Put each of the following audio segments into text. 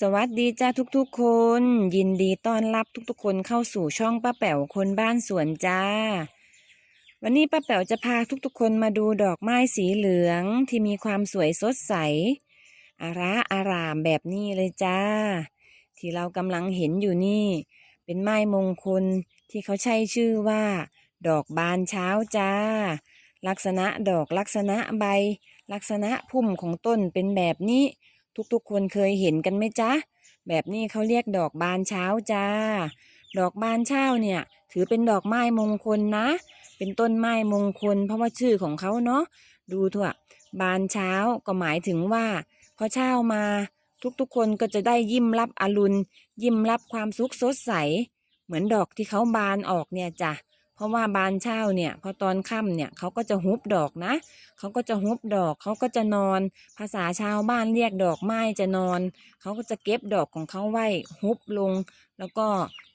สวัสดีจ้าทุกๆคน ยินดีต้อนรับทุกๆคนเข้าสู่ช่องป้าแป๋วคนบ้านสวนจ้า วันนี้ป้าแป๋วจะพาทุกๆคนมาดูดอกไม้สีเหลืองที่มีความสวยสดใส อาระอารามแบบนี้เลยจ้า ที่เรากำลังเห็นอยู่นี่ เป็นไม้มงคลที่เขาใช้ชื่อว่า ดอกบานเช้าจ้า ลักษณะดอกลักษณะใบ ลักษณะพุ่มของต้นเป็นแบบนี้ ทุกๆ คนเคยเห็นกันไหมจ๊ะ แบบนี้เขาเรียกดอกบานเช้าจ้า ดอกบานเช้าเนี่ย ถือเป็นดอกไม้มงคลนะ เป็นต้นไม้มงคล เพราะว่าชื่อของเขาเนาะ ดูเถอะบานเช้าก็หมายถึงว่า พอเช้ามาทุกๆ คนก็จะได้ยิ้มรับอรุณ ยิ้มรับความสุขสดใส เหมือนดอกที่เขาบานออกเนี่ยจ้ะ เพราะว่าบานเช้าเนี่ย พอตอนค่ำเนี่ยเขาก็จะฮุบดอกนะ เขาก็จะฮุบดอกเขาก็จะนอน ภาษาชาวบ้านเรียกดอกไม้จะนอน เขาก็จะเก็บดอกของเขาไว้ฮุบลง แล้วก็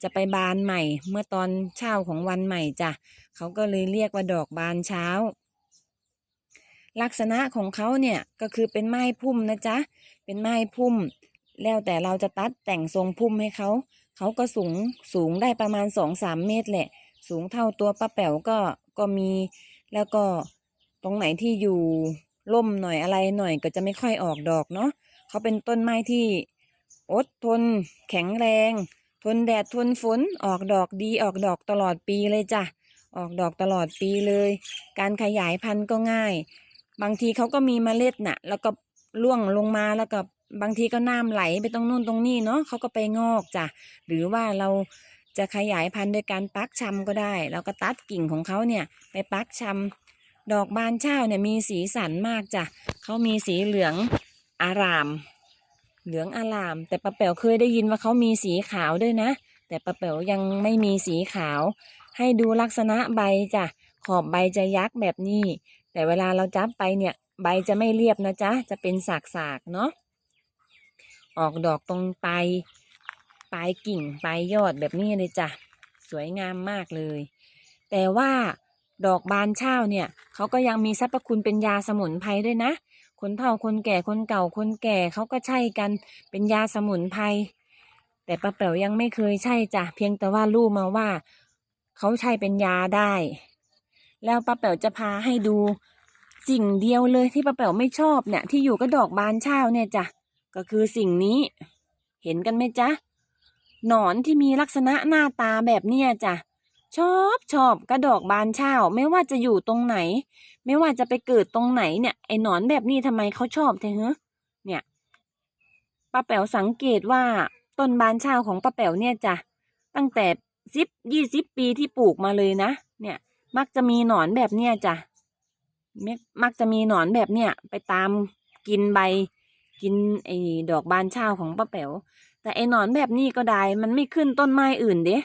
จะไปบานใหม่ เมื่อตอนเช้าของวันใหม่จ้ะเขาก็เลยเรียกว่าดอกบานเช้า ลักษณะของเขาเนี่ยก็คือเป็นไม้พุ่มนะจ๊ะเป็นไม้พุ่ม แล้วแต่เราจะตัดแต่งทรงพุ่มให้เขาเขาก็สูงสูงได้ประมาณสองสามเมตรแหละ สูงเท่าตัวป้าแป๋วก็ก็มีแล้วก็ตรงไหนที่อยู่ร่มหน่อยอะไรหน่อยก็จะไม่ค่อยออกดอกเนาะเขาเป็นต้นไม้ที่อดทน แข็งแรง ทนแดดทนฝนออกดอกดีออกดอกตลอดปีเลยจ้ะออกดอกตลอดปีเลย การขยายพันธุ์ก็ง่าย บางทีเขาก็มีเมล็ดน่ะ แล้วก็ร่วงลงมาแล้วก็บางทีก็น้ำไหลไปตรงนู่นตรงนี้เนาะเขาก็ไปงอกจ้ะหรือว่าเรา จะขยายพันธุ์โดยการปักชำก็ได้แล้วก็ตัดกิ่งของเขาเนี่ยไปปักชำดอกบานเช้าเนี่ยมีสีสันมากจ้ะเขามีสีเหลืองอาราม เหลืองอาราม แต่ป้าแป๋วเคยได้ยินว่าเขามีสีขาวด้วยนะ แต่ป้าแป๋วยังไม่มีสีขาว ให้ดูลักษณะใบจ้ะขอบใบจะยักแบบนี้ แต่เวลาเราจับไปเนี่ยใบจะไม่เรียบนะจ๊ะจะเป็นสากๆเนาะออกดอกตรงปลาย ปลายกิ่งปลายยอดแบบนี้เลยจ้ะสวยงามมากเลย แต่ว่าดอกบานเช้าเนี่ยเขาก็ยังมีสรรพคุณเป็นยาสมุนไพรด้วยนะ คนเฒ่าคนแก่คนเก่าคนแก่เขาก็ใช่กันเป็นยาสมุนไพรแต่ป้าแป๋วยังไม่เคยใช่จ้ะเพียงแต่ว่ารู้มาว่าเขาใช้เป็นยาได้ แล้วป้าแป๋วจะพาให้ดูสิ่งเดียวเลยที่ป้าแป๋วไม่ชอบเนี่ยที่อยู่ก็ดอกบานเช้าเนี่ยจ้ะก็คือสิ่งนี้ เห็นกันไหมจ๊ะ หนอนที่มีลักษณะหน้าตาแบบเนี้ยจ้ะชอบชอบกระดอกบานเช้าไม่ว่าจะอยู่ตรงไหน ไม่ว่าจะไปเกิดตรงไหนเนี่ยไอ้หนอนแบบนี้ทำไมเขาชอบแท้เหรอเนี่ยป้าแป๋วสังเกตว่าต้นบานเช้าของป้าแป๋วเนี่ยจ้ะตั้งแต่สิบยี่สิบปีที่ปลูกมาเลยนะ เนี่ย มักจะมีหนอนแบบเนี้ยจ้ะมักมักจะมีหนอนแบบเนี้ยไปตามกินใบ กินไอ้ดอกบานเช้าของป้าแป๋ว แต่ไอ้หนอนแบบนี้ก็ได้ มันไม่ขึ้นต้นไม้อื่นเด้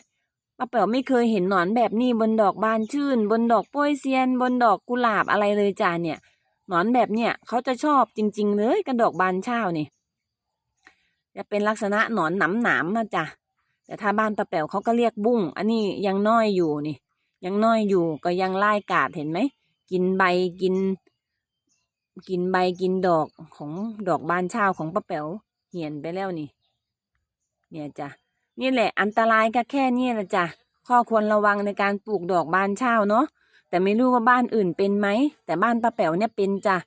ป้าแป๋วไม่เคยเห็นหนอนแบบนี้บนดอกบานชื่น บนดอกโป้ยเซียน บนดอกกุหลาบอะไรเลยจ้าเนี่ยหนอนแบบเนี้ยเขาจะชอบจริง ๆ เลยกับดอกบานเช้านี่จะเป็นลักษณะหนอนหนามหนามๆมาจ้ะแต่ถ้าบ้านป้าแป๋วเขาก็เรียกบุ้งอันนี้ยังน้อยอยู่นี่ ยังน้อยอยู่ก็ยังไล่กาดเห็นไหมกินใบกิน กินใบกินดอกของดอกบานเช้าของป้าแป๋วเหี่ยนไปแล้วนี่ เนี่ยจ้ะนี่แหละอันตรายก็แค่นี้แหละจ้ะข้อควรระวังในการปลูกดอกบานเช้าเนาะแต่ไม่รู้ว่าบ้านอื่นเป็นไหมแต่บ้านป้าแป๋วเนี่ยเป็นจ้ะ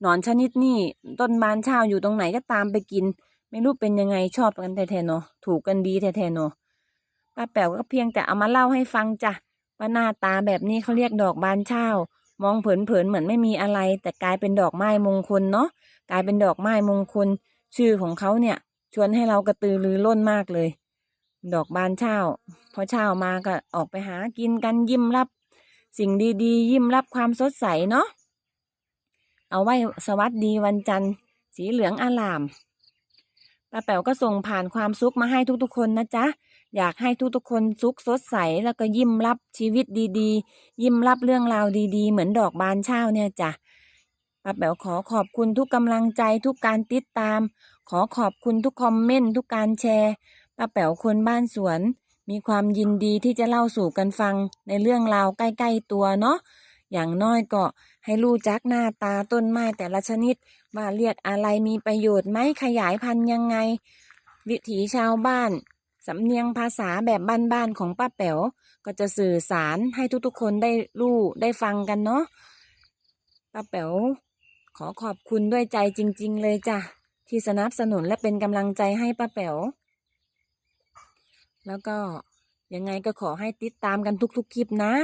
หนอนชนิดนี้ต้นบานเช้าอยู่ตรงไหนก็ตามไปกิน ไม่รู้เป็นยังไงชอบกันแท้ๆเนาะถูกกันดีแท้ๆเนาะป้าแป๋วก็เพียงแต่เอามาเล่าให้ฟังจ้ะว่าหน้าตาแบบนี้เขาเรียกดอกบานเช้ามองเผินๆเหมือนไม่มีอะไร แต่กลายเป็นดอกไม้มงคลเนาะกลายเป็นดอกไม้มงคล ชื่อของเขาเนี่ย ชวนให้เรากระตือรือร้นมากเลย ดอกบานเช้า พอเช้ามาก็ออกไปหากินกันยิ้มรับ สิ่งดีๆ ยิ้มรับความสดใสเนาะเอาไว้สวัสดีวันจันทร์ สีเหลืองอลามป้าแป๋วก็ส่งผ่านความสุขมาให้ทุกๆคนนะจ๊ะอยากให้ทุกๆคนสุขสดใสแล้วก็ยิ้มรับชีวิตดีๆ ยิ้มรับเรื่องราวดีๆ เหมือนดอกบานเช้าเนี่ยจ้ะป้าแป๋วขอขอบคุณทุกกำลังใจทุกการติดตาม ขอขอบคุณทุกคอมเมนต์ทุกการแชร์ป้าแป๋วคนบ้านสวน มีความยินดีที่จะเล่าสู่กันฟังในเรื่องราวใกล้ๆตัวเนาะอย่างน้อยก็ให้รู้จักหน้าตาต้นไม้แต่ละชนิดว่าเรียกอะไรมีประโยชน์ไหมขยายพันธุ์ยังไง วิถีชาวบ้านสำเนียงภาษาแบบบ้านๆของป้าแป๋วก็จะสื่อสารให้ทุกๆคนได้รู้ได้ฟังกันเนาะป้าแป๋วขอขอบคุณด้วยใจจริง ๆ เลยจ้ะ ที่สนับสนุนและเป็นกำลังใจให้ป้าแป๋ว แล้วก็ยังไงก็ขอให้ติดตามกันทุกๆคลิปนะ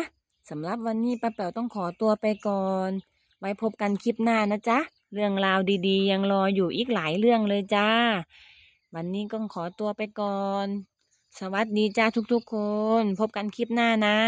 สำหรับวันนี้ป้าแป๋วต้องขอตัวไปก่อน ไว้พบกันคลิปหน้านะจ๊ะ เรื่องราวดีๆ ยังรออยู่อีกหลายเรื่องเลยจ้า วันนี้ก็ขอตัวไปก่อน สวัสดีจ้าทุกๆคน พบกันคลิปหน้านะ